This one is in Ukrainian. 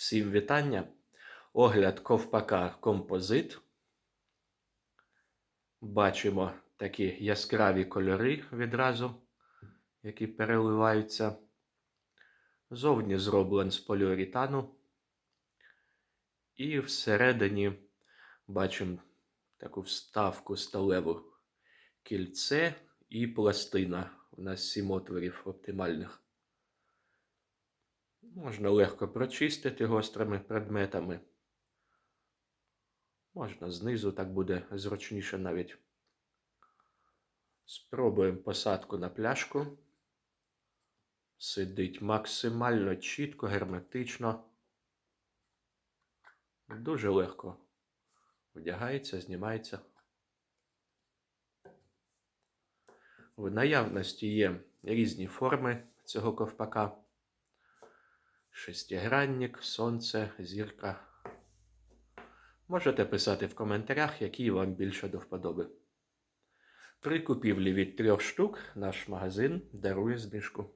Всім вітання. Огляд ковпака композит. Бачимо такі яскраві кольори відразу, які переливаються. Зовні зроблен з поліуретану. І всередині бачимо таку вставку сталеву кільце і пластина. У нас сім отворів оптимальних. Можна легко прочистити гострими предметами. Можна знизу, так буде зручніше навіть. Спробуємо посадку на пляшку. Сидить максимально чітко, герметично. Дуже легко вдягається, знімається. В наявності є різні форми цього ковпака. Шестигранник, сонце, зірка. Можете писати в коментарях, які вам більше до вподоби. При купівлі від трьох штук наш магазин дарує знижку.